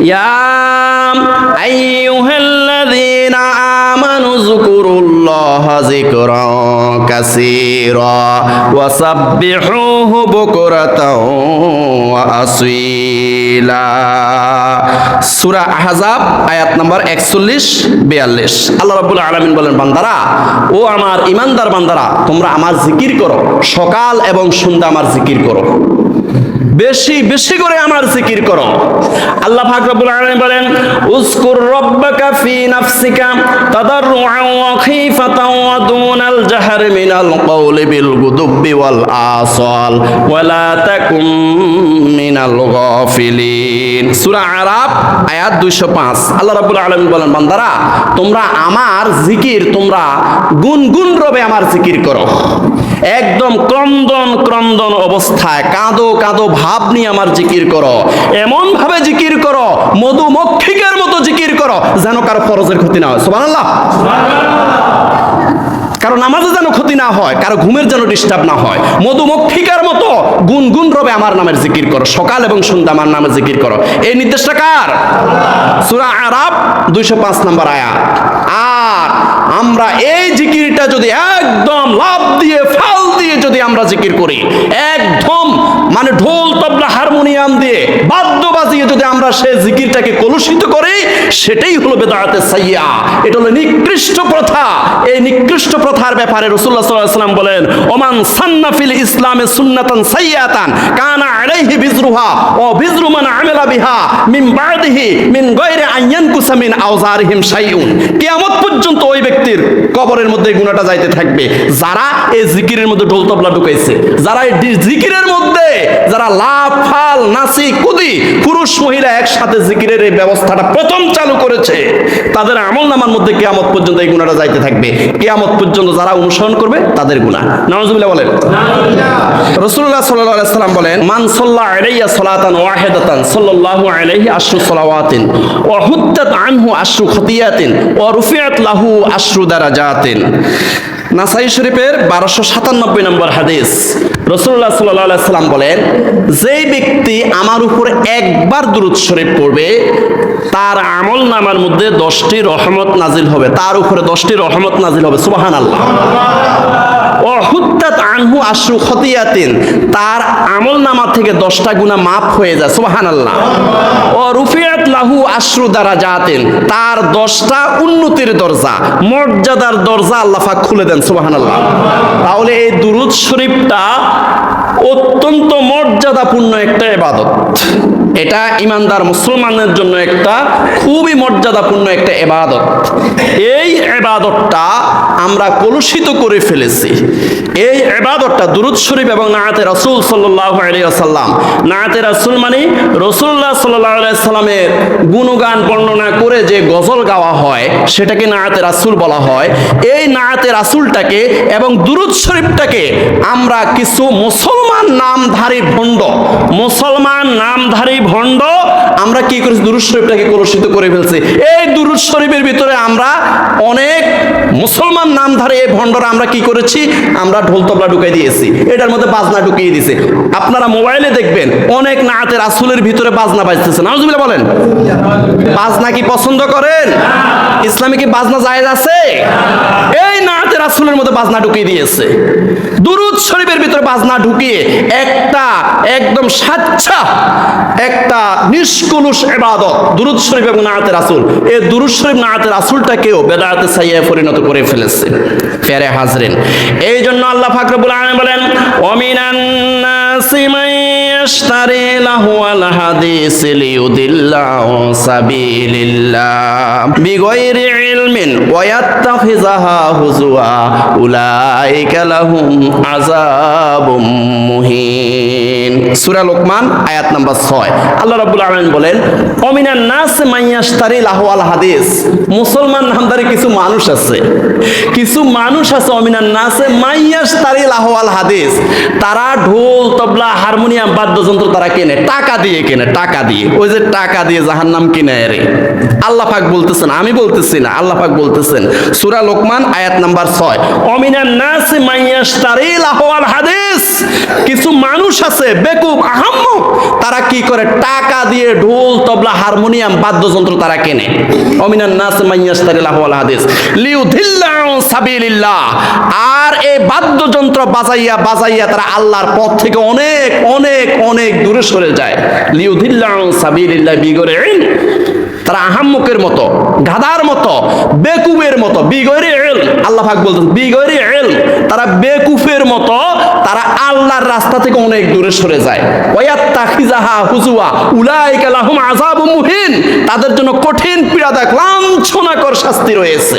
ইয়া আহজাব আয়াত নাম্বার 41 42 আল্লাহ রাব্বুল আলামিন বলেন, বান্দারা, ও আমার ইমানদার বান্দারা, তোমরা আমার জিকির করো। সকাল এবং সন্ধ্যা আমার জিকির করো। বেশি বেশি করে আমার জিকির করো। আল্লাহ পাক রব্বুল আলামিন বলেন, উযকুর রাব্বাকা ফি নাফসিকা তাদাররুআন ওয়া খিফাতান ওয়া দুনাল জাহরি মিনাল কওলি বিল গুদুবি ওয়াল আসাল ওয়া লা তাকুম মিনাল গাফিলিন। সূরা আরাফ, আয়াত 205 আল্লাহ রাব্বুল আলামিন বলেন, বান্দারা, তোমরা আমার জিকির, তোমরা গুনগুন রবে আমার জিকির করো। একদম ক্রন্দন ক্রন্দন অবস্থায়। কাঁদো কাঁদো, ভাব নিয়ে আমার জিকির করো। এমন ভাবে জিকির করো, মধুমক্ষিকের মতো জিকির করো, যেন কারও ফরজের ক্ষতি না হয়। সুবহানাল্লাহ। কারও নামাজে যেন ক্ষতি না হয়, কারও ঘুমের যেন ডিস্টার্ব না হয়। মধুমক্ষিকার মতো গুনগুন রবে আমার নামের জিকির করো। সকাল এবং সন্ধ্যা আমার নামে জিকির করো। এই নির্দেশটা কার? সূরা আরাব দুইশো পাঁচ নম্বর আয়াত। আমরা এই জিকিরটা যদি একদম লাভ দিয়ে, ফাল দিয়ে যদি আমরা জিকির করি, একদম মানে ঢোল, তবলা, হারমোনিয়াম দিয়ে বাদ্য বাজিয়ে যদি আমরা সেই জিকিরটাকে কলুষিত করি, সেটাই হলো বেদাতে সাইয়া। এটা হলো নিকৃষ্ট প্রথা। এই নিকৃষ্ট প্রথার ব্যাপারে রসুল্লাহ আলাইহি সাল্লাম বলেন, ওমান সান্নাফিল ইসলামে সুন্নাতান সাইয়াতান, কানা আলাইহি বিজরুহা, ও বিজরু মান আমিলা বিহা, মিন বাদিহি, মিন গায়রি আন কুসা মিন আওজারিহিম শাইউন। কিয়ামত পর্যন্ত ওই ব্যক্তির কবরের মধ্যে গুনাহটা যাইতে থাকবে। যারা এই জিকিরের মধ্যে ঢোল তবলা ঢুকাইছে যারা এই জিকিরের মধ্যে যারা লাফ ফাল নাসি কুদি পুরুষ মহিলা একসাথে জিকিরের এই ব্যবস্থাটা প্রথম চালু করেছে তাদের আমল নামার মধ্যে কিয়ামত পর্যন্ত এই গুণাটা যাইতে থাকবে। কিয়ামত পর্যন্ত যারা অনুসরণ করবে তাদের গুণা নাউজুবিল্লাহ বলেন। রাসূলুল্লাহ সাল্লাল্লাহু আলাইহি সাল্লাম বলেন মান সাল্লা আলাইয়া সালাতান ওয়াহিদাতান সাল্লাল্লাহু আলাইহি আশরু সালাওয়াতিন ওয়া হুত্তাত আনহু আশরু খতিয়াতিন ওয়া রুফিআত লাহু দ্বারা জাতেন নাসাই শরীফের বারোশো সাতানব্বই নম্বর হাদিস। রসুল্লাহ সাল্লাহ সাল্লাম বলেন, যেই ব্যক্তি আমার উপর একবার দুরুদ শরীফ পড়বে, তার আমল নামার মধ্যে দশটি রহমত নাজিল হবে। তার উপরে দশটি রহমত নাজিল হবে সুবাহান আল্লাহ আনহু আশরু খতিয়াতিন। তার আমল নামা থেকে দশটা গুণা মাফ হয়ে যায় সুবাহান আল্লাহ ও রুফিয়াত লাহু আশরু দ্বারা যাতেন তার দশটা উন্নতির দরজা, মর্যাদার দরজা আল্লাহ পাক খুলে দেন সুবাহান আল্লাহ তাহলে এই দুরুদ শরীফটা অত্যন্ত মর্যাদাপূর্ণ একটা এবাদত এটা ইমানদার মুসলমানের জন্য একটা খুবই মর্যাদাপূর্ণ একটা এবাদত এই এবাদতটা আমরা কলুষিত করে ফেলেছি। এই এবাদতটা দুরুদ শরীফ এবং নায়াতে রাসূল সাল্লাল্লাহু আলাইহি ওয়াসাল্লাম। নায়াতে রাসূল মানে রসুল্লাহ সাল্লাল্লাহু আলাইহি সাল্লামের গুণগান বর্ণনা করে যে গজল গাওয়া হয়, সেটাকে নায়াতে রাসুল বলা হয়। এই নায়াতে রাসূলটাকে এবং দুরুদ শরীফটাকে আমরা কিছু মুসলমান নামধারী ভণ্ড, মুসলমান নামধারী ভণ্ড আমরা কি করেছি? দুরুদ শরীফটাকে কলুষিত করে ফেলছি। এই দুরুদ শরীফের ভিতরে আমরা অনেক মুসলমান নামধারী এই ভণ্ডরা আমরা কি করেছি? আমরা ঢোল তবলা ঢুকাই দিয়েছি। এটার মধ্যে বাজনা ঢুকিয়ে দিয়েছে। আপনারা মোবাইলে দেখবেন, অনেক নাতে রাসুলের ভিতরে বাজনা বাজতেছে। নাউজুবিল্লাহ বলেন। বাজনা কি পছন্দ করেন? ইসলামে কি বাজনা জায়েজ আছে? এই নাতে রাসুলের মধ্যে বাজনা ঢুকিয়ে দিয়েছে। দুরুদ শরীফের ভিতরে বাজনা ঢুকিয়ে একটা একদম সাচ্চা একটা নিষ্কুলুষ এবাদত দুরুদ শরীফ এবং নাতে রাসুল। এই দুরুদ শরীফ, নাতে রাসুলটাকেও বেদাতে সাইয়া পরিণত করে ফেলেছে। ফেরে হাজরেন এই জন্য আল্লাহ ফাকরবুল আলম বলেন অমিনান নাসি মান ইয়াশতারি লাহুয়াল হাদিস লিয়ুদিল্লা আন সাবিলিল্লাহ। বিগয়রি ইলমিন ওয়া ইয়াত্তাখিযাহা হুজুয়া, উলাইকা লাহুম আযাবুম মুহিন। সূরা লোকমান, আয়াত নাম্বার 6 আল্লাহ রাব্বুল আলামিন বলেন, অমিনান নাস মান ইয়াশতারি লাহুয়াল হাদিস। মুসলমান নামদারি কিছু মানুষ আছে। কিছু মানুষ আছে অমিনান নাসে মাইয়াস তারি লাহওয়াল হাদিস। তারা ঢোল, তবলা, হারমোনিয়াম, বাদ্য বাদ্যযন্ত্র তারা কেনে? টাকা দিয়ে কেনে, টাকা দিয়ে। ওই যে টাকা দিয়ে জাহান্নাম কিনে রে। আল্লাহ পাক বলতেছেন, আমি বলতেছি না, আল্লাহ পাক বলতেছেন, সূরা লোকমান আয়াত নাম্বার 6 অমিনান নাস মাইয়াশতারি লাহওয়াল হাদিস। কিছু মানুষ আছে, বেকুব, আহাম্মক, তারা কি করে? টাকা দিয়ে ঢোল, তবলা, হারমোনিয়াম, বাদ্যযন্ত্র তারা কেনে। অমিনান নাস মাইয়াশতারি লাহওয়াল হাদিস। লিউধিল্লা সাবিলিল্লাহ। আর এই বাদ্যযন্ত্র বাজাইয়া বাজাইয়া তারা আল্লাহর পথ থেকে অনেক অনেক অনেক দূরে সরে যায়। তারা আহাম্মকের মতো গাদার মতো বেকুবের মতো বিগরে এল আল্লাহ বলতেন বিগরে এল তারা বেকুফের মতো, তারা আল্লাহর রাস্তা থেকে অনেক দূরে সরে যায়। ওয়াত তাখিজাহা হুজুয়া মুহিন। তাদের জন্য কঠিন পীড়াদায়ক লাঞ্ছনাকর শাস্তি রয়েছে।